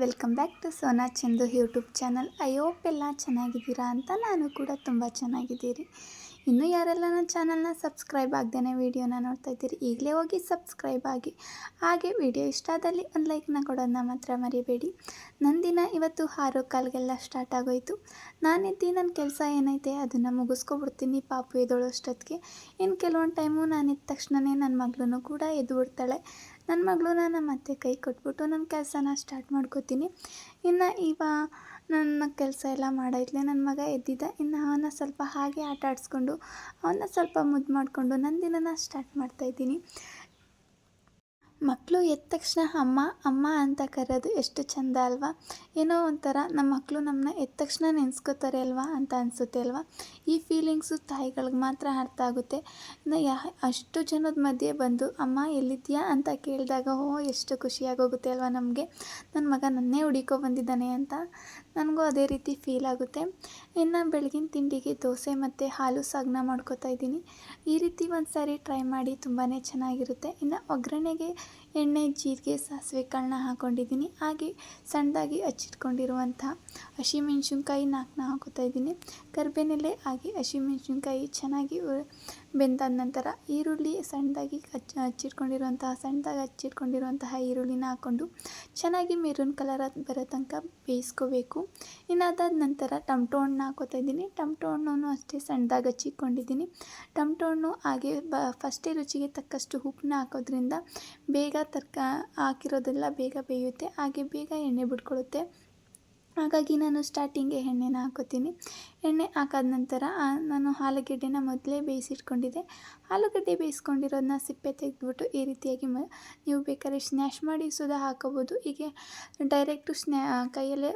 Welcome back to Sona Chandu YouTube channel. I hope ಎಲ್ಲ ಚೆನ್ನಾಗಿದ್ದೀರಾ ಅಂತ ನಾನು ಕೂಡ ತುಂಬ ಚೆನ್ನಾಗಿದ್ದೀರಿ. ಇನ್ನೂ ಯಾರೆಲ್ಲ ನನ್ನ ಚಾನಲ್ನ ಸಬ್ಸ್ಕ್ರೈಬ್ ಆಗ್ದೇ ವೀಡಿಯೋನ ನೋಡ್ತಾ ಇದ್ದೀರಿ, ಈಗಲೇ ಹೋಗಿ ಸಬ್ಸ್ಕ್ರೈಬ್ ಆಗಿ. ಹಾಗೆ ವಿಡಿಯೋ ಇಷ್ಟ ಆದಲ್ಲಿ ಒಂದು ಲೈಕ್ನ ಕೊಡೋದನ್ನ ಮಾತ್ರ ಮರಿಬೇಡಿ. ನನ್ನ ದಿನ ಇವತ್ತು ಹಾರೋ ಕಾಲ್ಗೆಲ್ಲ ಸ್ಟಾರ್ಟ್ ಆಗೋಯ್ತು. ನಾನೆದ್ದಿ ನನ್ನ ಕೆಲಸ ಏನೈತೆ ಅದನ್ನು ಮುಗಿಸ್ಕೊಬಿಡ್ತೀನಿ ಪಾಪು ಎದ್ದೋಳು ಅಷ್ಟೊತ್ತಿಗೆ. ಇನ್ನು ಕೆಲವೊಂದು ಟೈಮು ನಾನು ಎದ್ದ ತಕ್ಷಣವೇ ನನ್ನ ಮಗಳೂ ಕೂಡ ಎದ್ದು ಬಿಡ್ತಾಳೆ. ನನ್ನ ಮಗಳು ನಾನು ಮತ್ತೆ ಕೈ ಕೊಟ್ಬಿಟ್ಟು ನನ್ನ ಕೆಲಸನ ಸ್ಟಾರ್ಟ್ ಮಾಡ್ಕೋತೀನಿ. ಇನ್ನು ಇವ ನನ್ನ ಕೆಲಸ ಎಲ್ಲ ಮಾಡೈತ್ಲೆ ನನ್ನ ಮಗ ಎದ್ದಿದ್ದ. ಇನ್ನು ಅವನ ಸ್ವಲ್ಪ ಹಾಗೆ ಆಟ ಆಡಿಸ್ಕೊಂಡು, ಅವನ್ನ ಸ್ವಲ್ಪ ಮುದ್ದು ಮಾಡಿಕೊಂಡು ನನ್ನ ದಿನನ ಸ್ಟಾರ್ಟ್ ಮಾಡ್ತಾಯಿದ್ದೀನಿ ಮಕ್ಕಳು ಎದ್ದ ತಕ್ಷಣ ಅಮ್ಮ ಅಮ್ಮ ಅಂತ ಕರೆಯೋದು ಎಷ್ಟು ಚಂದ ಅಲ್ವಾ? ಏನೋ ಒಂಥರ ನಮ್ಮ ಮಕ್ಕಳು ನಮ್ಮನ್ನ ಎದ್ದ ತಕ್ಷಣ ನೆನೆಸ್ಕೋತಾರೆ ಅಲ್ವಾ ಅಂತ ಅನಿಸುತ್ತೆ ಅಲ್ವಾ? ಈ ಫೀಲಿಂಗ್ಸು ತಾಯಿಗಳಿಗೆ ಮಾತ್ರ ಅರ್ಥ ಆಗುತ್ತೆ. ಯಾ, ಅಷ್ಟು ಜನದ ಮಧ್ಯೆ ಬಂದು, ಅಮ್ಮ ಎಲ್ಲಿದ್ಯಾ ಅಂತ ಕೇಳಿದಾಗ, ಓ, ಎಷ್ಟು ಖುಷಿಯಾಗೋಗುತ್ತೆ ಅಲ್ವಾ ನಮಗೆ? ನನ್ನ ಮಗ ನನ್ನೇ ಹುಡಿಕೊ ಬಂದಿದ್ದಾನೆ ಅಂತ. ನನಗೂ ಅದೇ ರೀತಿ ಫೀಲ್ ಆಗುತ್ತೆ. ಇನ್ನು ಬೆಳಗಿನ ತಿಂಡಿಗೆ ದೋಸೆ ಮತ್ತು ಹಾಲು ಸಾಗನ ಮಾಡ್ಕೋತಾ ಇದ್ದೀನಿ. ಈ ರೀತಿ ಒಂದು ಸಾರಿ ಟ್ರೈ ಮಾಡಿ ತುಂಬಾ ಚೆನ್ನಾಗಿರುತ್ತೆ. ಇನ್ನು ಒಗ್ಗರಣೆಗೆ ಎಣ್ಣೆ, ಜೀರಿಗೆ, ಸಾಸಿವೆ ಕಾಳನ್ನ ಹಾಕ್ಕೊಂಡಿದ್ದೀನಿ ಹಾಗೆ ಸಣ್ಣದಾಗಿ ಹಚ್ಚಿಟ್ಕೊಂಡಿರುವಂಥ ಹಸಿಮೆಣ್ಸಿನ್ಕಾಯಿ ನಾಲ್ಕನ್ನ ಹಾಕೋತಾ ಇದ್ದೀನಿ. ಕರ್ಬೇನೆಲೆ ಹಾಗೆ ಹಸಿಮೆಣ್ಸಿನ್ಕಾಯಿ ಚೆನ್ನಾಗಿ ಬೆಂದಾದ ನಂತರ ಈರುಳ್ಳಿ ಸಣ್ಣದಾಗಿ ಹಚ್ಚ ಹಚ್ಚಿಟ್ಕೊಂಡಿರುವಂತಹ, ಸಣ್ಣದಾಗಿ ಹಚ್ಚಿಟ್ಕೊಂಡಿರುವಂತಹ ಈರುಳ್ಳಿನ ಹಾಕ್ಕೊಂಡು ಚೆನ್ನಾಗಿ ಮೆರೂನ್ ಕಲರ್ ಬರೋ ತನಕ ಬೇಯಿಸ್ಕೋಬೇಕು. ಇನ್ನಾದಾದ ನಂತರ ಟೊಮ್ಟೊ ಹಣ್ಣು ಹಾಕೋತಾ ಇದ್ದೀನಿ. ಟೊಮ್ಟೊ ಹಣ್ಣು ಅಷ್ಟೇ ಸಣ್ಣದಾಗಿ ಹಚ್ಚಿಟ್ಕೊಂಡಿದ್ದೀನಿ. ಟೊಮ್ಟೊ ಹಣ್ಣು ಹಾಗೆ ಬ ಫಸ್ಟೇ ರುಚಿಗೆ ತಕ್ಕಷ್ಟು ಉಪ್ಪನ್ನ ಹಾಕೋದ್ರಿಂದ ಬೇಗ ತರ್ಕ, ಹಾಕಿರೋದೆಲ್ಲ ಬೇಗ ಬೇಯುತ್ತೆ. ಹಾಗೆ ಬೇಗ ಎಣ್ಣೆ ಬಿಟ್ಕೊಳ್ಳುತ್ತೆ. ಹಾಗಾಗಿ ನಾನು ಸ್ಟಾರ್ಟಿಂಗೆ ಎಣ್ಣೆನ ಹಾಕೋತೀನಿ. ಎಣ್ಣೆ ಹಾಕಾದ ನಂತರ ನಾನು ಆಲೂಗಡ್ಡೆನ ಮೊದಲೇ ಬೇಯಿಸಿಟ್ಕೊಂಡಿದ್ದೆ. ಆಲೂಗಡ್ಡೆ ಬೇಯಿಸ್ಕೊಂಡಿರೋದನ್ನ ಸಿಪ್ಪೆ ತೆಗೆದ್ಬಿಟ್ಟು ಈ ರೀತಿಯಾಗಿ ಮ, ನೀವು ಬೇಕಾದ್ರೆ ಸ್ನ್ಯಾಶ್ ಮಾಡಿ ಸುಧಾ ಹಾಕೋಬೋದು. ಹೀಗೆ ಡೈರೆಕ್ಟು ಸ್ನ್ಯಾ ಕೈಯಲ್ಲೇ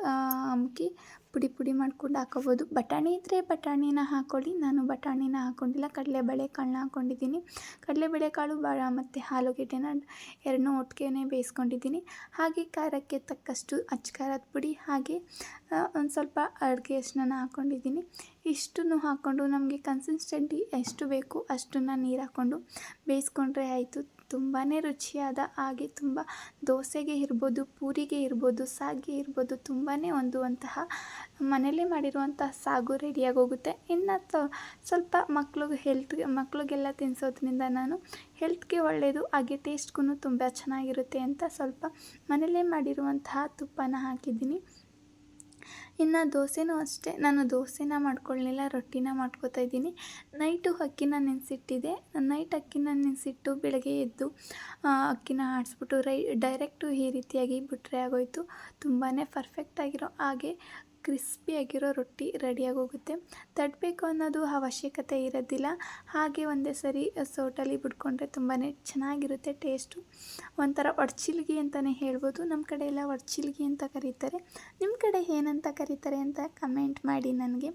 ಅಮ್ಕಿ ಪುಡಿ ಪುಡಿ ಮಾಡ್ಕೊಂಡು ಹಾಕೋಬೋದು. ಬಟಾಣಿ ಇದ್ದರೆ ಬಟಾಣಿನ ಹಾಕ್ಕೊಳ್ಳಿ ನಾನು ಬಟಾಣಿನ ಹಾಕ್ಕೊಂಡಿಲ್ಲ ಕಡಲೆಬೇಳೆ ಕಾಳನ್ನ ಹಾಕ್ಕೊಂಡಿದ್ದೀನಿ ಕಡಲೆಬೇಳೆ ಕಾಳು ಬ, ಮತ್ತು ಆಲೂಗೆಡ್ಡೆನ ಎರಡನ್ನೂ ಒಟ್ಟಿಗೆ ಬೇಯಿಸ್ಕೊಂಡಿದ್ದೀನಿ. ಹಾಗೆ ಖಾರಕ್ಕೆ ತಕ್ಕಷ್ಟು ಅಚ್ಚ ಖಾರದ ಪುಡಿ, ಹಾಗೆ ಒಂದು ಸ್ವಲ್ಪ ಅಡುಗೆ ಅಷ್ಟನ್ನ ಹಾಕ್ಕೊಂಡಿದ್ದೀನಿ ಇಷ್ಟನ್ನು ಹಾಕ್ಕೊಂಡು ನಮಗೆ ಕನ್ಸಿಸ್ಟೆಂಟಿ ಎಷ್ಟು ಬೇಕು ಅಷ್ಟನ್ನು ನೀರು ಹಾಕ್ಕೊಂಡು ಬೇಯಿಸ್ಕೊಂಡ್ರೆ ಆಯಿತು. ತುಂಬಾ ರುಚಿಯಾದ ಹಾಗೆ ತುಂಬ ದೋಸೆಗೆ ಇರ್ಬೋದು, ಪೂರಿಗೆ ಇರ್ಬೋದು ಸಾಗಿ ಇರ್ಬೋದು ತುಂಬಾ ಹೊಂದುವಂತಹ ಮನೆಯಲ್ಲೇ ಮಾಡಿರುವಂತಹ ಸಾಗು ರೆಡಿಯಾಗಿ ಹೋಗುತ್ತೆ ಇನ್ನು ಸ್ವಲ್ಪ ಮಕ್ಳಿಗೆ ಹೆಲ್ತ್ಗೆ ಮಕ್ಳಿಗೆಲ್ಲ ತಿನ್ಸೋದ್ರಿಂದ ನಾನು ಹೆಲ್ತ್ಗೆ ಒಳ್ಳೆಯದು ಹಾಗೆ ಟೇಸ್ಟ್ಗೂ ತುಂಬ ಚೆನ್ನಾಗಿರುತ್ತೆ ಅಂತ ಸ್ವಲ್ಪ ಮನೆಯಲ್ಲೇ ಮಾಡಿರುವಂತಹ ತುಪ್ಪನ ಹಾಕಿದ್ದೀನಿ. ಇನ್ನು ದೋಸೆನೂ ಅಷ್ಟೇ. ನಾನು ದೋಸೆನ ಮಾಡ್ಕೊಳ್ಳಲಿಲ್ಲ ರೊಟ್ಟಿನ ಮಾಡ್ಕೋತಾ ಇದ್ದೀನಿ. ನೈಟು ಅಕ್ಕಿನ ನೆನೆಸಿಟ್ಟಿದೆ. ನೈಟ್ ಅಕ್ಕಿನ ನೆನೆಸಿಟ್ಟು ಬೆಳಗ್ಗೆ ಎದ್ದು ಅಕ್ಕಿನ ಆಡಿಸ್ಬಿಟ್ಟು ರೈ, ಡೈರೆಕ್ಟು ಈ ರೀತಿಯಾಗಿ ಬಿಟ್ಟರೆ ಆಗೋಯಿತು. ತುಂಬಾ ಪರ್ಫೆಕ್ಟಾಗಿರೋ ಹಾಗೆ ಕ್ರಿಸ್ಪಿಯಾಗಿರೋ ರೊಟ್ಟಿ ರೆಡಿಯಾಗಿ ಹೋಗುತ್ತೆ ತಟ್ಟಬೇಕು ಅನ್ನೋದು ಅವಶ್ಯಕತೆ ಇರೋದಿಲ್ಲ. ಹಾಗೆ ಒಂದೇ ಸರಿ ಸೋಟಲ್ಲಿ ಬಿಟ್ಕೊಂಡ್ರೆ ತುಂಬಾ ಚೆನ್ನಾಗಿರುತ್ತೆ ಟೇಸ್ಟು. ಒಂಥರ ಒಡ್ಚಿಲ್ಗಿ ಅಂತಲೇ ಹೇಳ್ಬೋದು. ನಮ್ಮ ಕಡೆ ಎಲ್ಲ ಒಡ್ಚಿಲ್ಗಿ ಅಂತ ಕರೀತಾರೆ. ನಿಮ್ಮ ಕಡೆ ಏನಂತ ಕರೀತಾರೆ ಅಂತ ಕಮೆಂಟ್ ಮಾಡಿ ನನಗೆ.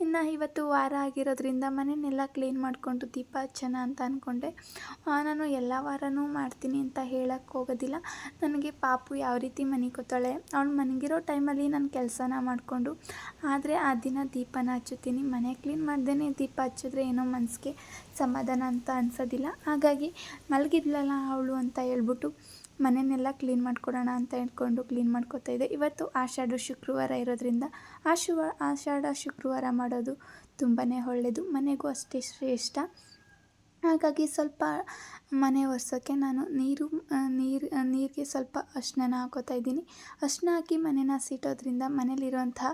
ಇನ್ನು ಇವತ್ತು ವಾರ ಆಗಿರೋದ್ರಿಂದ ಮನೆಯನ್ನೆಲ್ಲ ಕ್ಲೀನ್ ಮಾಡಿಕೊಂಡು ದೀಪ ಚೆನ್ನ ಅಂತ ಅಂದ್ಕೊಂಡೆ ನಾನು ಎಲ್ಲ ವಾರನೂ ಮಾಡ್ತೀನಿ ಅಂತ ಹೇಳಕ್ಕೆ ಹೋಗೋದಿಲ್ಲ. ನನಗೆ ಪಾಪು ಯಾವ ರೀತಿ ಮನಿಕೋತಾಳೆ ಅವಳು ಮನೆಗಿರೋ ಟೈಮಲ್ಲಿ ನಾನು ಕೆಲಸನ ಮಾಡ್ಕೊಂಡು ಆದರೆ ಆ ದಿನ ದೀಪನ ಹಚ್ಚುತ್ತೀನಿ. ಮನೆ ಕ್ಲೀನ್ ಮಾಡ್ದೇ ದೀಪ ಹಚ್ಚಿದ್ರೆ ಏನೋ ಮನಸ್ಸಿಗೆ ಸಮಾಧಾನ ಅಂತ ಅನ್ಸೋದಿಲ್ಲ. ಹಾಗಾಗಿ ಮಲಗಿದ್ಲಲ್ಲ ಅವಳು ಅಂತ ಹೇಳ್ಬಿಟ್ಟು ಮನೆಯನ್ನೆಲ್ಲ ಕ್ಲೀನ್ ಮಾಡ್ಕೊಡೋಣ ಅಂತ ಹೇಳ್ಕೊಂಡು ಕ್ಲೀನ್ ಮಾಡ್ಕೋತಾ ಇದ್ದೆ. ಇವತ್ತು ಆಷಾಢ ಶುಕ್ರವಾರ ಇರೋದ್ರಿಂದ ಆಶುವ, ಆಷಾಢ ಶುಕ್ರವಾರ ಮಾಡೋದು ತುಂಬಾ ಒಳ್ಳೆಯದು ಮನೆಗೂ ಅಷ್ಟೇ ಶ್ರೇಷ್ಠ. ಹಾಗಾಗಿ ಸ್ವಲ್ಪ ಮನೆ ಒರೆಸೋಕ್ಕೆ ನಾನು ನೀರು ನೀರು ನೀರಿಗೆ ಸ್ವಲ್ಪ ಅರ್ಶಿನ ಹಾಕೋತಾ ಇದ್ದೀನಿ. ಅರ್ಶಿನ ಹಾಕಿ ಮನೆನ ಸೀಟೋದ್ರಿಂದ ಮನೇಲಿರುವಂತಹ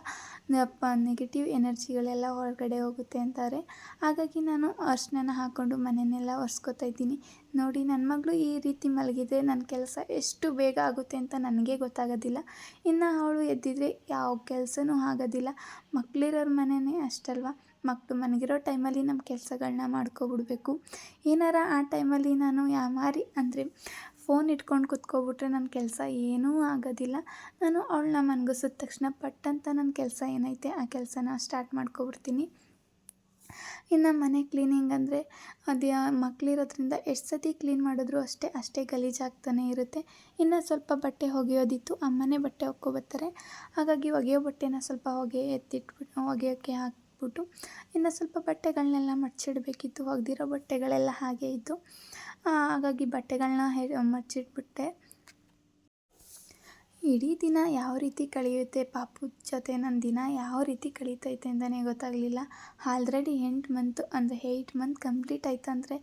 ನೆಗೆಟಿವ್ ಎನರ್ಜಿಗಳೆಲ್ಲ ಹೊರಗಡೆ ಹೋಗುತ್ತೆ ಅಂತಾರೆ. ಹಾಗಾಗಿ ನಾನು ಅರ್ಶಿನ ಹಾಕ್ಕೊಂಡು ಮನೆಯನ್ನೆಲ್ಲ ಒರೆಸ್ಕೋತಾ ಇದ್ದೀನಿ. ನೋಡಿ ನನ್ನ ಮಗಳು ಈ ರೀತಿ ಮಲಗಿದ್ರೆ ನನ್ನ ಕೆಲಸ ಎಷ್ಟು ಬೇಗ ಆಗುತ್ತೆ ಅಂತ ನನಗೆ ಗೊತ್ತಾಗೋದಿಲ್ಲ. ಇನ್ನು ಅವಳು ಎದ್ದಿದ್ರೆ ಯಾವ ಕೆಲಸನೂ ಆಗೋದಿಲ್ಲ. ಮಕ್ಕಳಿರೋರ ಮನೆಯೇ ಅಷ್ಟಲ್ವ? ಮಕ್ಕಳು ಮನಗಿರೋ ಟೈಮಲ್ಲಿ ನಮ್ಮ ಕೆಲಸಗಳನ್ನ ಮಾಡ್ಕೊಬಿಡ್ಬೇಕು. ಏನಾರ ಆ ಟೈಮಲ್ಲಿ ನಾನು ಯಾಮಾರಿ ಅಂದರೆ ಫೋನ್ ಇಟ್ಕೊಂಡು ಕುತ್ಕೊಬಿಟ್ರೆ ನನ್ನ ಕೆಲಸ ಏನೂ ಆಗೋದಿಲ್ಲ. ನಾನು ಅವಳನ್ನ ಮನಗಿಸಿದ ತಕ್ಷಣ ಪಟ್ಟಂತ ನನ್ನ ಕೆಲಸ ಏನೈತೆ ಆ ಕೆಲಸನ ಸ್ಟಾರ್ಟ್ ಮಾಡ್ಕೊಬಿಡ್ತೀನಿ. ಇನ್ನು ಮನೆ ಕ್ಲೀನಿಂಗ್ ಅಂದರೆ ಅದು ಮಕ್ಕಳಿರೋದ್ರಿಂದ ಎಷ್ಟು ಸತಿ ಕ್ಲೀನ್ ಮಾಡಿದ್ರು ಅಷ್ಟೇ ಅಷ್ಟೇ ಗಲೀಜಾಗ್ತಾನೆ ಇರುತ್ತೆ. ಇನ್ನು ಸ್ವಲ್ಪ ಬಟ್ಟೆ ಒಗೆಯೋದಿತ್ತು ಅಮ್ಮನೇ ಬಟ್ಟೆ ಒಕ್ಕೊಬರ್ತಾರೆ ಹಾಗಾಗಿ ಒಗೆಯೋ ಬಟ್ಟೆನ ಸ್ವಲ್ಪ ಹೊಗೆ ಎತ್ತಿಟ್ಬಿಟ್ಟು ಒಗೆಯೋಕ್ಕೆ ಹಾಕಿ ಹಾಕ್ಬಿಟ್ಟು ಇನ್ನು ಸ್ವಲ್ಪ ಬಟ್ಟೆಗಳನ್ನೆಲ್ಲ ಮಡ್ಚಿಡಬೇಕಿತ್ತು, ಒಗೆದಿರೋ ಬಟ್ಟೆಗಳೆಲ್ಲ ಹಾಗೆ ಇತ್ತು ಹಾಗಾಗಿ ಬಟ್ಟೆಗಳನ್ನ ಮಡ್ಚಿಟ್ಬಿಟ್ಟೆ. ಇಡೀ ದಿನ ಯಾವ ರೀತಿ ಕಳೆಯುತ್ತೆ ಪಾಪು ಜೊತೆ ನನ್ನ ದಿನ ಯಾವ ರೀತಿ ಕಳೀತೈತೆ ಅಂತಲೇ ಗೊತ್ತಾಗಲಿಲ್ಲ. ಆಲ್ರೆಡಿ ಎಂಟು ಮಂತ್, ಅಂದರೆ ಏಯ್ಟ್ ಮಂತ್ ಕಂಪ್ಲೀಟ್ ಆಯ್ತು ಅಂದರೆ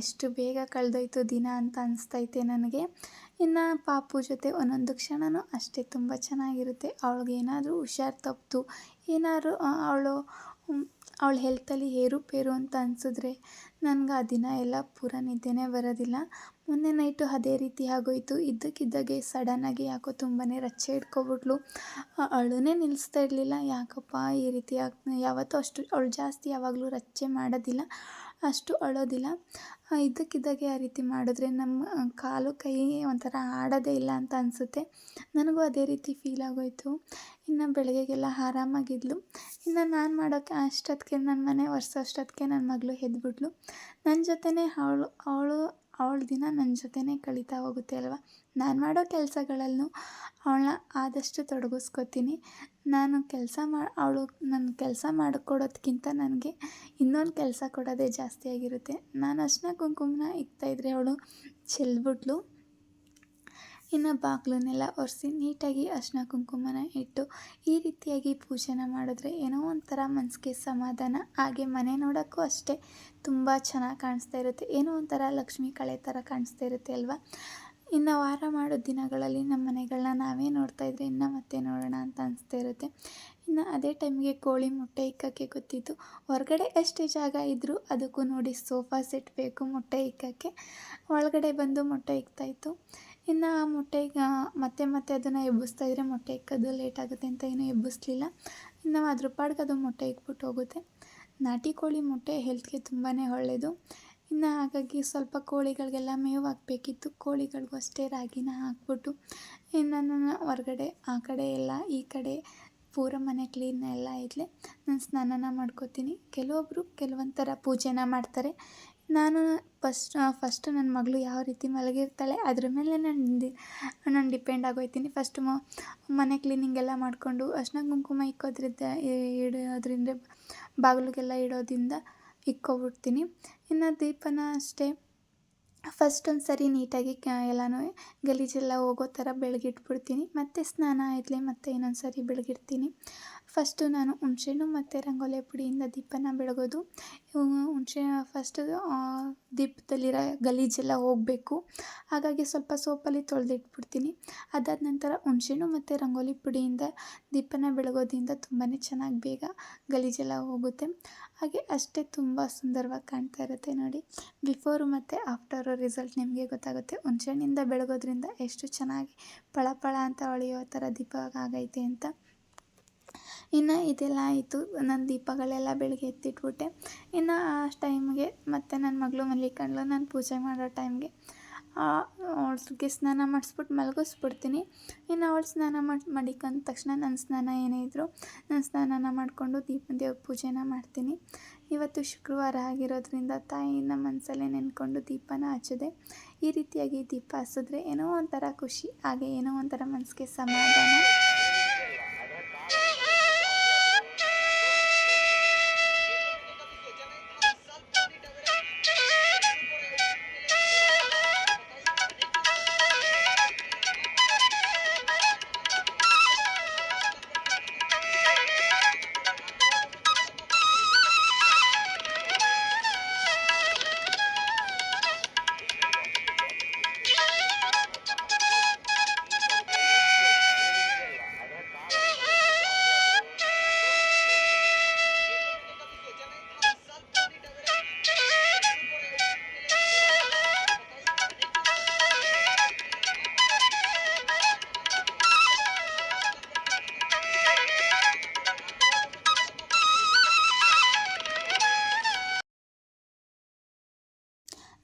ಎಷ್ಟು ಬೇಗ ಕಳೆದೋಯ್ತು ದಿನ ಅಂತ ಅನಿಸ್ತೈತೆ ನನಗೆ. ಇನ್ನು ಪಾಪು ಜೊತೆ ಒಂದೊಂದು ಕ್ಷಣವೂ ಅಷ್ಟೇ ತುಂಬ ಚೆನ್ನಾಗಿರುತ್ತೆ. ಅವಳಿಗೆ ಏನಾದರೂ ಹುಷಾರು ತಪ್ಪಿತು ಏನಾದ್ರು ಅವಳು ಅವಳ ಹೆಲ್ತಲ್ಲಿ ಏರುಪೇರು ಅಂತ ಅನಿಸಿದ್ರೆ ನನಗೆ ಆ ದಿನ ಎಲ್ಲ ಪೂರ ನಿದ್ದೆನೇ ಬರೋದಿಲ್ಲ. ಮೊನ್ನೆ ನೈಟು ಅದೇ ರೀತಿ ಆಗೋಯಿತು. ಇದ್ದಕ್ಕಿದ್ದಾಗೆ ಸಡನ್ನಾಗಿ ಯಾಕೋ ತುಂಬಾ ರಚ್ಚೆ ಹಿಡ್ಕೊಬಿಟ್ಲು. ಅಳುನೇ ನಿಲ್ಲಿಸ್ತಾ ಇರಲಿಲ್ಲ. ಯಾಕಪ್ಪ ಈ ರೀತಿ ಯಾವತ್ತೂ ಅಷ್ಟು, ಅವಳು ಜಾಸ್ತಿ ಯಾವಾಗಲೂ ರಚ್ಚೆ ಮಾಡೋದಿಲ್ಲ. ಅಷ್ಟು ಅಳೋದಿಲ್ಲ. ಇದ್ದಕ್ಕಿದ್ದಾಗೆ ಆ ರೀತಿ ಮಾಡಿದ್ರೆ ನಮ್ಮ ಕಾಲು ಕೈ ಒಂಥರ ಆಡೋದೇ ಇಲ್ಲ ಅಂತ ಅನಿಸುತ್ತೆ. ನನಗೂ ಅದೇ ರೀತಿ ಫೀಲ್ ಆಗೋಯಿತು. ಇನ್ನು ಬೆಳಗ್ಗೆಗೆಲ್ಲ ಆರಾಮಾಗಿದ್ಲು. ಇನ್ನು ನಾನು ಮಾಡೋಕ್ಕೆ ಅಷ್ಟೊತ್ತಿಗೆ ನನ್ನ ಮನೆ ಒರೆಸೋ ಅಷ್ಟೊತ್ತಿಗೆ ನನ್ನ ಮಗಳು ಎದ್ಬಿಟ್ಲು ನನ್ನ ಜೊತೆನೇ ಅವಳು ಅವಳು ಅವಳ ದಿನ ನನ್ನ ಜೊತೆನೇ ಕಳೀತಾ ಹೋಗುತ್ತೆ ಅಲ್ವಾ? ನಾನು ಮಾಡೋ ಕೆಲಸಗಳಲ್ಲೂ ಅವಳನ್ನ ಆದಷ್ಟು ತೊಡಗಿಸ್ಕೊತೀನಿ. ನಾನು ಕೆಲಸ ಮಾ, ಅವಳು ನನ್ನ ಕೆಲಸ ಮಾಡಿಕೊಡೋದಕ್ಕಿಂತ ನನಗೆ ಇನ್ನೊಂದು ಕೆಲಸ ಕೊಡೋದೇ ಜಾಸ್ತಿ ಆಗಿರುತ್ತೆ. ನಾನು ಅಷ್ಟನ್ನ ಕುಂಕುಮನ ಇಕ್ತಾಯಿದ್ರೆ ಅವಳು ಚೆಲ್ಬಿಟ್ಲು. ಇನ್ನು ಬಾಗಿಲನ್ನೆಲ್ಲ ಒರೆಸಿ ನೀಟಾಗಿ ಅರ್ಶಿನ ಕುಂಕುಮನ ಇಟ್ಟು ಈ ರೀತಿಯಾಗಿ ಪೂಜೆನ ಮಾಡಿದ್ರೆ ಏನೋ ಒಂಥರ ಮನಸ್ಸಿಗೆ ಸಮಾಧಾನ. ಹಾಗೆ ಮನೆ ನೋಡೋಕ್ಕೂ ಅಷ್ಟೇ ತುಂಬ ಚೆನ್ನಾಗಿ ಕಾಣಿಸ್ತಾ ಇರುತ್ತೆ. ಏನೋ ಒಂಥರ ಲಕ್ಷ್ಮಿ ಕಳೆ ಥರ ಕಾಣಿಸ್ತಾ ಇರುತ್ತೆ ಅಲ್ವಾ? ಇನ್ನು ವಾರ ಮಾಡೋ ದಿನಗಳಲ್ಲಿ ನಮ್ಮ ಮನೆಗಳನ್ನ ನಾವೇ ನೋಡ್ತಾ ಇದ್ರೆ ಇನ್ನು ಮತ್ತೆ ನೋಡೋಣ ಅಂತ ಅನಿಸ್ತಾ ಇರುತ್ತೆ. ಇನ್ನು ಅದೇ ಟೈಮ್ಗೆ ಕೋಳಿ ಮೊಟ್ಟೆ ಇಕ್ಕಕ್ಕೆ ಗೊತ್ತಿತ್ತು. ಹೊರಗಡೆ ಎಷ್ಟೇ ಜಾಗ ಇದ್ದರೂ ಅದಕ್ಕೂ ನೋಡಿ ಸೋಫಾ ಸೆಟ್ ಬೇಕು ಮೊಟ್ಟೆ ಇಕ್ಕಕ್ಕೆ. ಒಳಗಡೆ ಬಂದು ಮೊಟ್ಟೆ ಇಕ್ತಾಯಿತ್ತು ಇನ್ನು ಆ ಮೊಟ್ಟೆಗೆ ಮತ್ತೆ ಮತ್ತೆ ಅದನ್ನು ಎಬ್ಬಿಸ್ತಾ ಇದ್ದರೆ ಮೊಟ್ಟೆ ಇಕ್ಕೋದು ಲೇಟ್ ಆಗುತ್ತೆ ಅಂತ ಏನೂ ಎಬ್ಬಿಸ್ಲಿಲ್ಲ. ಇನ್ನು ಅದ್ರ ಪಾಡ್ಗೆ ಅದು ಮೊಟ್ಟೆ ಇಕ್ಬಿಟ್ಟು ಹೋಗುತ್ತೆ. ನಾಟಿ ಕೋಳಿ ಮೊಟ್ಟೆ ಹೆಲ್ತ್ಗೆ ತುಂಬಾ ಒಳ್ಳೆಯದು ಇನ್ನು ಹಾಗಾಗಿ ಸ್ವಲ್ಪ ಕೋಳಿಗಳಿಗೆಲ್ಲ ಮೇವು ಹಾಕಬೇಕಿತ್ತು. ಕೋಳಿಗಳಿಗೂ ಅಷ್ಟೇ ರಾಗಿನ ಹಾಕ್ಬಿಟ್ಟು ಇನ್ನು ನಾನು ಹೊರಗಡೆ ಆ ಕಡೆ ಎಲ್ಲ ಈ ಕಡೆ ಪೂರ ಮನೆ ಕ್ಲೀನ್ ಎಲ್ಲ ಇದ್ಲೆ ನಾನು ಸ್ನಾನನ ಮಾಡ್ಕೋತೀನಿ. ಕೆಲವೊಬ್ಬರು ಕೆಲವೊಂದು ಥರ ಪೂಜೆನ ಮಾಡ್ತಾರೆ. ನಾನು ಫಸ್ಟ್ ಫಸ್ಟ್ ನನ್ನ ಮಗಳು ಯಾವ ರೀತಿ ಮಲಗಿರ್ತಾಳೆ, ಅದ್ರ ಮೇಲೆ ನಾನು ನಾನು ಡಿಪೆಂಡ್ ಆಗೋಯ್ತೀನಿ. ಫಸ್ಟ್ ಮನೆ ಕ್ಲೀನಿಂಗ್ ಎಲ್ಲ ಮಾಡಿಕೊಂಡು, ಅರ್ಶಿನ ಕುಂಕುಮ ಇಕ್ಕೋದ್ರಿಂದ ಇಡೋದ್ರಿಂದ ಬಾಗಿಲಿಗೆಲ್ಲ ಇಡೋದ್ರಿಂದ ಇಕ್ಕೋಬಿಡ್ತೀನಿ. ಇನ್ನು ದೀಪನ ಅಷ್ಟೇ. ಫಸ್ಟ್ ಒಂದು ಸರಿ ನೀಟಾಗಿ ಕ, ಎಲ್ಲನೂ ಗಲೀಜೆಲ್ಲ ಹೋಗೋ ಥರ ಬೆಳಗಿಟ್ಬಿಡ್ತೀನಿ. ಮತ್ತು ಸ್ನಾನ ಆಯ್ತಲೆ ಮತ್ತೆ ಇನ್ನೊಂದು ಸರಿ ಬೆಳಗಿಡ್ತೀನಿ. ಫಸ್ಟು ನಾನು ಹುಣ್ಸೆಹಣ್ಣು ಮತ್ತು ರಂಗೋಲಿ ಪುಡಿಯಿಂದ ದೀಪನ ಬೆಳಗೋದು. ಹುಣಸೆ, ಫಸ್ಟು ದೀಪದಲ್ಲಿರೋ ಗಲೀಜೆಲ್ಲ ಹೋಗಬೇಕು. ಹಾಗಾಗಿ ಸ್ವಲ್ಪ ಸೋಪಲ್ಲಿ ತೊಳೆದಿಟ್ಬಿಡ್ತೀನಿ. ಅದಾದ ನಂತರ ಹುಣ್ಸೆಹಣ್ಣು ಮತ್ತು ರಂಗೋಲಿ ಪುಡಿಯಿಂದ ದೀಪನ ಬೆಳಗೋದ್ರಿಂದ ತುಂಬಾ ಚೆನ್ನಾಗಿ ಬೇಗ ಗಲೀಜೆಲ್ಲ ಹೋಗುತ್ತೆ. ಹಾಗೆ ಅಷ್ಟೇ ತುಂಬ ಸುಂದರವಾಗಿ ಕಾಣ್ತಾ ಇರುತ್ತೆ ನೋಡಿ. ಬಿಫೋರು ಮತ್ತು ಆಫ್ಟರ್ ರಿಸಲ್ಟ್ ನಿಮಗೆ ಗೊತ್ತಾಗುತ್ತೆ. ಹುಣ್ಸೆಹಣ್ಣಿಂದ ಬೆಳಗೋದ್ರಿಂದ ಎಷ್ಟು ಚೆನ್ನಾಗಿ ಪಳಪಳ ಪಳ ಅಂತ ಹೊಳೆಯೋ ಥರ ದೀಪ ಆಗೈತೆ ಅಂತ. ಇನ್ನು ಇದೆಲ್ಲ ಆಯಿತು. ನನ್ನ ದೀಪಗಳೆಲ್ಲ ಬೆಳಗ್ಗೆ ಎತ್ತಿಟ್ಬಿಟ್ಟೆ. ಇನ್ನು ಆ ಟೈಮ್ಗೆ ಮತ್ತು ನನ್ನ ಮಗಳು ಮಲ್ಲಿಕಂಡ್ಲು ನಾನು ಪೂಜೆ ಮಾಡೋ ಟೈಮ್ಗೆ ಅವಳಿಗೆ ಸ್ನಾನ ಮಾಡಿಸ್ಬಿಟ್ಟು ಮಲಗಿಸ್ಬಿಡ್ತೀನಿ. ಇನ್ನು ಅವಳು ಸ್ನಾನ ಮಾಡಿ ಮಡಿಕೊಂಡ ತಕ್ಷಣ ನನ್ನ ಸ್ನಾನ ಏನೇ ಇದ್ದರೂ ನಾನು ಸ್ನಾನನ ಮಾಡಿಕೊಂಡು ದೀಪ ದೇವ್ರ ಪೂಜೆನ ಮಾಡ್ತೀನಿ. ಇವತ್ತು ಶುಕ್ರವಾರ ಆಗಿರೋದ್ರಿಂದ ತಾಯಿನ ಮನಸ್ಸಲ್ಲೇ ನೆನ್ಕೊಂಡು ದೀಪನ ಹಚ್ಚಿದೆ. ಈ ರೀತಿಯಾಗಿ ದೀಪ ಹಚ್ಚಿದ್ರೆ ಏನೋ ಒಂಥರ ಖುಷಿ, ಹಾಗೆ ಏನೋ ಒಂಥರ ಮನಸ್ಸಿಗೆ ಸಮಾಧಾನ.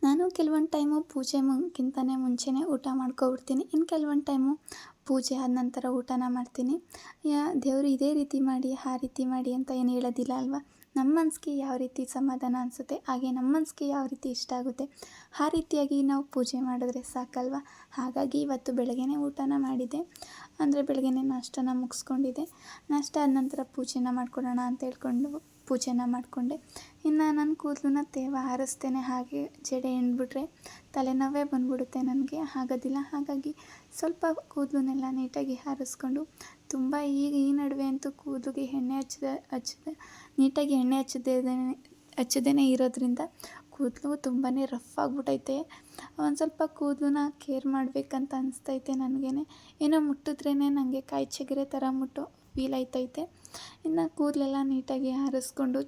ನಾನು ಕೆಲವೊಂದು ಟೈಮು ಪೂಜೆ ಮುಗಿಂತನೇ ಮುಂಚೆನೇ ಊಟ ಮಾಡ್ಕೊಬಿಡ್ತೀನಿ. ಇನ್ನು ಕೆಲವೊಂದು ಟೈಮು ಪೂಜೆ ಆದ ನಂತರ ಊಟನ ಮಾಡ್ತೀನಿ. ಯಾ, ದೇವರು ಇದೇ ರೀತಿ ಮಾಡಿ, ಆ ರೀತಿ ಮಾಡಿ ಅಂತ ಏನು ಹೇಳೋದಿಲ್ಲ ಅಲ್ವಾ? ನಮ್ಮ ಮನಸ್ಸಿಗೆ ಯಾವ ರೀತಿ ಸಮಾಧಾನ ಅನಿಸುತ್ತೆ, ಹಾಗೆ ನಮ್ಮ ಮನಸ್ಸಿಗೆ ಯಾವ ರೀತಿ ಇಷ್ಟ ಆಗುತ್ತೆ, ಆ ರೀತಿಯಾಗಿ ನಾವು ಪೂಜೆ ಮಾಡಿದ್ರೆ ಸಾಕಲ್ವ? ಹಾಗಾಗಿ ಇವತ್ತು ಬೆಳಗ್ಗೆನೇ ಊಟನ ಮಾಡಿದೆ ಅಂದರೆ ಬೆಳಗ್ಗೆನೇ ನಾಷ್ಟನ ಮುಗಿಸ್ಕೊಂಡಿದ್ದೆ. ನಾಷ್ಟ ಆದ ನಂತರ ಪೂಜೆನ ಮಾಡ್ಕೊಡೋಣ ಅಂತ ಹೇಳ್ಕೊಂಡು ಪೂಜೆನ ಮಾಡಿಕೊಂಡೆ. ಇನ್ನು ನನ್ನ ಕೂದಲನ್ನ ತೇವ ಹಾರಿಸ್ತೇನೆ ಹಾಗೆ ಜಡೆ ಎಣ್ಬಿಟ್ರೆ ತಲೆನೋವೇ ಬಂದ್ಬಿಡುತ್ತೆ ನನಗೆ ಆಗೋದಿಲ್ಲ ಹಾಗಾಗಿ ಸ್ವಲ್ಪ ಕೂದಲನ್ನೆಲ್ಲ ನೀಟಾಗಿ ಹಾರಿಸ್ಕೊಂಡು ತುಂಬ ಈಗ ಈ ನಡುವೆ ಅಂತೂ ಕೂದಲಿಗೆ ಎಣ್ಣೆ ಹಚ್ಚದ, ಹಚ್ಚದೆ. ನೀಟಾಗಿ ಎಣ್ಣೆ ಹಚ್ಚದೇ ಹಚ್ಚದೇ ಇರೋದ್ರಿಂದ ಕೂದಲು ತುಂಬಾ ರಫ್ ಆಗಿಬಿಟ್ಟೈತೆ ಒಂದು ಸ್ವಲ್ಪ ಕೂದಲನ್ನ ಕೇರ್ ಮಾಡಬೇಕಂತ ಅನಿಸ್ತೈತೆ ನನಗೇ ಏನೋ ಮುಟ್ಟಿದ್ರೇ ನನಗೆ ಕಾಯಿ ಚಿಗುರೆ ಥರ ಮುಟ್ಟು. ಫೀಲ್ ಆಯ್ತೈತೆ ಇನ್ನು ಕೂದಲೆಲ್ಲ ನೀಟಾಗಿ ಹಾರಿಸ್ಕೊಂಡು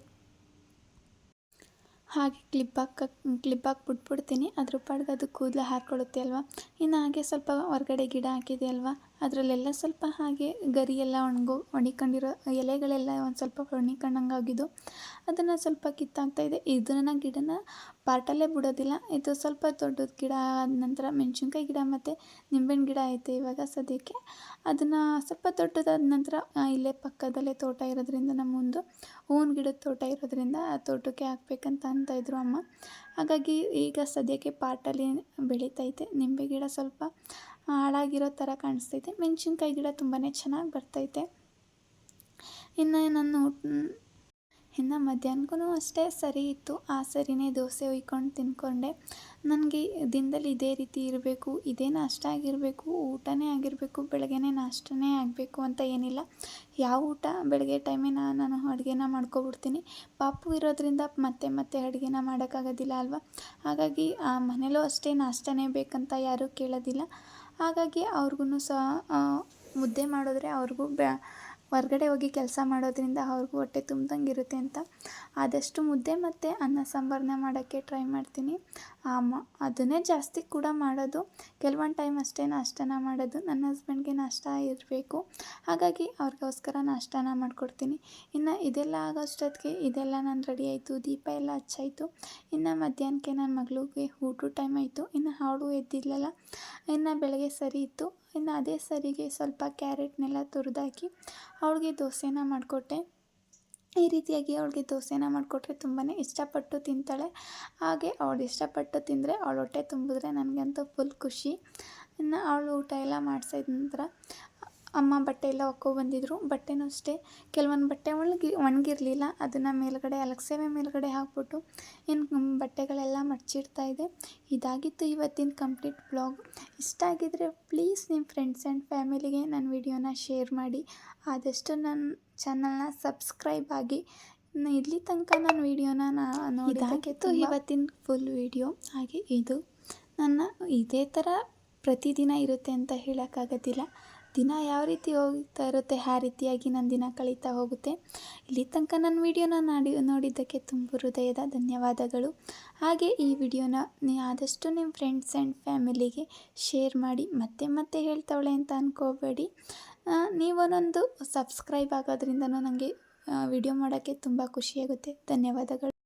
ಹಾಗೆ ಕ್ಲಿಪ್ ಹಾಕ, ಕ್ಲಿಪ್ ಹಾಕಿ ಬಿಟ್ಬಿಡ್ತೀನಿ. ಅದ್ರ ಪಾಡ್ಗೆ ಅದು ಕೂದಲು ಹಾರ್ಕೊಳ್ಳುತ್ತೆ ಅಲ್ವಾ? ಇನ್ನು ಹಾಗೆ ಸ್ವಲ್ಪ ಹೊರಗಡೆ ಗಿಡ ಹಾಕಿದೆ ಅಲ್ವಾ? ಅದರಲ್ಲೆಲ್ಲ ಸ್ವಲ್ಪ ಹಾಗೆ ಗರಿ ಎಲ್ಲ ಒಣಗೋ ಒಣಿಕೊಂಡಿರೋ ಎಲೆಗಳೆಲ್ಲ ಒಂದು ಸ್ವಲ್ಪ ಒಣಿಕೊಂಡಂಗೆ ಆಗಿದ್ದು ಅದನ್ನು ಸ್ವಲ್ಪ ಕಿತ್ತಾಗ್ತಾ ಇದೆ. ಇದನ್ನು ಗಿಡನ ಪಾಟಲ್ಲೇ ಬಿಡೋದಿಲ್ಲ. ಇದು ಸ್ವಲ್ಪ ದೊಡ್ಡದು ಗಿಡ ಆದ ನಂತರ ಮೆಣಸಿನ್ಕಾಯಿ ಗಿಡ ಮತ್ತು ನಿಂಬೆಹಣ್ಣು ಗಿಡ ಐತೆ ಇವಾಗ ಸದ್ಯಕ್ಕೆ. ಅದನ್ನು ಸ್ವಲ್ಪ ದೊಡ್ಡದಾದ ನಂತರ ಇಲ್ಲೇ ಪಕ್ಕದಲ್ಲೇ ತೋಟ ಇರೋದ್ರಿಂದ ನಮ್ಮ ಒಂದು ಹೂವಿನ ಗಿಡದ ತೋಟ ಇರೋದ್ರಿಂದ ಆ ತೋಟಕ್ಕೆ ಹಾಕ್ಬೇಕಂತ ಅಂತ ಇದ್ರು ಅಮ್ಮ. ಹಾಗಾಗಿ ಈಗ ಸದ್ಯಕ್ಕೆ ಪಾಟಲ್ಲಿ ಬೆಳೀತೈತೆ ನಿಂಬೆ ಗಿಡ ಸ್ವಲ್ಪ ಹಾಳಾಗಿರೋ ಥರ ಕಾಣಿಸ್ತೈತೆ. ಮೆಣಸಿನ್ಕಾಯಿ ಗಿಡ ತುಂಬಾ ಚೆನ್ನಾಗಿ ಬರ್ತೈತೆ. ಇನ್ನು ನಾನು ಇನ್ನು ಮಧ್ಯಾಹ್ನಕ್ಕೂ ಅಷ್ಟೇ ಸರಿ ಇತ್ತು. ಆ ಸರಿನೇ ದೋಸೆ ಒಯ್ಕೊಂಡು ತಿಂದ್ಕೊಂಡೆ. ನನಗೆ ದಿನದಲ್ಲಿ ಇದೇ ರೀತಿ ಇರಬೇಕು, ಇದೇ ನಾಷ್ಟ ಆಗಿರಬೇಕು, ಊಟನೇ ಆಗಿರಬೇಕು, ಬೆಳಗ್ಗೆನೇ ನಾಷ್ಟನೇ ಆಗಬೇಕು ಅಂತ ಏನಿಲ್ಲ. ಯಾವ ಊಟ? ಬೆಳಗ್ಗೆ ಟೈಮೇ ನಾನು ಅಡುಗೆನ ಮಾಡ್ಕೊಬಿಡ್ತೀನಿ. ಪಾಪು ಇರೋದ್ರಿಂದ ಮತ್ತೆ ಮತ್ತೆ ಅಡುಗೆನ ಮಾಡೋಕ್ಕಾಗೋದಿಲ್ಲ ಅಲ್ವಾ? ಹಾಗಾಗಿ ಆ ಮನೇಲೂ ಅಷ್ಟೇ ನಾಷ್ಟನೇ ಬೇಕಂತ ಯಾರೂ ಕೇಳೋದಿಲ್ಲ. ಹಾಗಾಗಿ ಅವ್ರಿಗೂ ಸಹ ಮುದ್ದೆ ಮಾಡಿದ್ರೆ ಅವ್ರಿಗೂ ಬ್ಯಾ, ಹೊರ್ಗಡೆ ಹೋಗಿ ಕೆಲಸ ಮಾಡೋದ್ರಿಂದ ಅವ್ರಿಗೂ ಹೊಟ್ಟೆ ತುಂಬ್ದಂಗೆ ಇರುತ್ತೆ ಅಂತ. ಆದಷ್ಟು ಮುದ್ದೆ ಮತ್ತು ಅನ್ನ ಸಾಂಬಾರನ್ನ ಮಾಡೋಕ್ಕೆ ಟ್ರೈ ಮಾಡ್ತೀನಿ. ಅದನ್ನೇ ಜಾಸ್ತಿ ಕೂಡ ಮಾಡೋದು. ಕೆಲವೊಂದು ಟೈಮ್ ಅಷ್ಟೇ ನಾಷ್ಟನ ಮಾಡೋದು. ನನ್ನ ಹಸ್ಬೆಂಡ್ಗೆ ನಾಷ್ಟ ಇರಬೇಕು. ಹಾಗಾಗಿ ಅವ್ರಿಗೋಸ್ಕರ ನಾಷ್ಟನ ಮಾಡಿಕೊಡ್ತೀನಿ. ಇನ್ನು ಇದೆಲ್ಲ ಆಗೋಷ್ಟೊತ್ತಿಗೆ ಇದೆಲ್ಲ ನಾನು ರೆಡಿ ಆಯಿತು. ದೀಪ ಎಲ್ಲ ಹಚ್ಚಾಯಿತು. ಇನ್ನು ಮಧ್ಯಾಹ್ನಕ್ಕೆ ನನ್ನ ಮಗಳಿಗೆ ಊಟ ಟೈಮ್ ಆಯಿತು. ಇನ್ನು ಹಾಡು ಎದ್ದಿದ್ಲಲ್ಲ, ಇನ್ನು ಬೆಳಗ್ಗೆ ಸರಿ ಇತ್ತು. ಇನ್ನು ಅದೇ ಸರಿಗೆ ಸ್ವಲ್ಪ ಕ್ಯಾರೆಟ್ನೆಲ್ಲ ತುರಿದಾಕಿ, ಅವಳಿಗೆ ದೋಸೆನ ಮಾಡಿಕೊಟ್ಟೆ. ಈ ರೀತಿಯಾಗಿ ಅವಳಿಗೆ ದೋಸೆನ ಮಾಡಿಕೊಟ್ರೆ ತುಂಬಾ ಇಷ್ಟಪಟ್ಟು ತಿಂತಾಳೆ. ಹಾಗೆ ಅವಳು ಇಷ್ಟಪಟ್ಟು ತಿಂದರೆ ಅವಳ ಹೊಟ್ಟೆ ತುಂಬಿದ್ರೆ ನನಗಂತೂ ಫುಲ್ ಖುಷಿ. ಇನ್ನು ಅವಳು ಊಟ ಎಲ್ಲ ಮಾಡಿಸಿದ ನಂತರ ಅಮ್ಮ ಬಟ್ಟೆ ಎಲ್ಲ ಬಂದಿದ್ರು. ಬಟ್ಟೆನೂ ಅಷ್ಟೇ. ಕೆಲವೊಂದು ಬಟ್ಟೆ ಒಣಗಿ, ಒಣಗಿರಲಿಲ್ಲ. ಅದನ್ನು ಮೇಲುಗಡೆ ಅಲಕ್ಸೇವೆ ಮೇಲುಗಡೆ ಹಾಕ್ಬಿಟ್ಟು ಇನ್ನು ಬಟ್ಟೆಗಳೆಲ್ಲ ಮಡಚಿಡ್ತಾ ಇದೆ. ಇದಾಗಿತ್ತು ಇವತ್ತಿನ ಕಂಪ್ಲೀಟ್ ಬ್ಲಾಗ್. ಇಷ್ಟ ಆಗಿದ್ದರೆ ಪ್ಲೀಸ್ ನಿಮ್ಮ ಫ್ರೆಂಡ್ಸ್ ಆ್ಯಂಡ್ ಫ್ಯಾಮಿಲಿಗೆ ನನ್ನ ವಿಡಿಯೋನ ಶೇರ್ ಮಾಡಿ. ಆದಷ್ಟು ನನ್ನ ಚಾನಲ್ನ ಸಬ್ಸ್ಕ್ರೈಬ್ ಆಗಿ ಇಲ್ಲಿ ತನಕ ನನ್ನ ವೀಡಿಯೋನ ನೋಡಿದಾಗಿತ್ತು ಇವತ್ತಿನ ಫುಲ್ ವೀಡಿಯೋ ಹಾಗೆ ಇದು. ನನ್ನ ಇದೇ ಥರ ಪ್ರತಿದಿನ ಇರುತ್ತೆ ಅಂತ ಹೇಳೋಕ್ಕಾಗೋದಿಲ್ಲ. ದಿನ ಯಾವ ರೀತಿ ಹೋಗ್ತಾ ಇರುತ್ತೆ ಆ ರೀತಿಯಾಗಿ ನನ್ನ ದಿನ ಕಳೀತಾ ಹೋಗುತ್ತೆ. ಇಲ್ಲಿ ತನಕ ನನ್ನ ವಿಡಿಯೋನ ನಾಡಿ ನೋಡಿದ್ದಕ್ಕೆ ತುಂಬ ಹೃದಯದ ಧನ್ಯವಾದಗಳು. ಹಾಗೆ ಈ ವಿಡಿಯೋನ ನೀ ಆದಷ್ಟು ನಿಮ್ಮ ಫ್ರೆಂಡ್ಸ್ ಆ್ಯಂಡ್ ಫ್ಯಾಮಿಲಿಗೆ ಶೇರ್ ಮಾಡಿ ಮತ್ತೆ ಮತ್ತೆ ಹೇಳ್ತಾವಳೆ ಅಂತ ಅಂದ್ಕೋಬೇಡಿ ನೀವೊಂದೊಂದು ಸಬ್ಸ್ಕ್ರೈಬ್ ಆಗೋದ್ರಿಂದನೂ ನನಗೆ ವಿಡಿಯೋ ಮಾಡೋಕ್ಕೆ ತುಂಬ ಖುಷಿಯಾಗುತ್ತೆ. ಧನ್ಯವಾದಗಳು.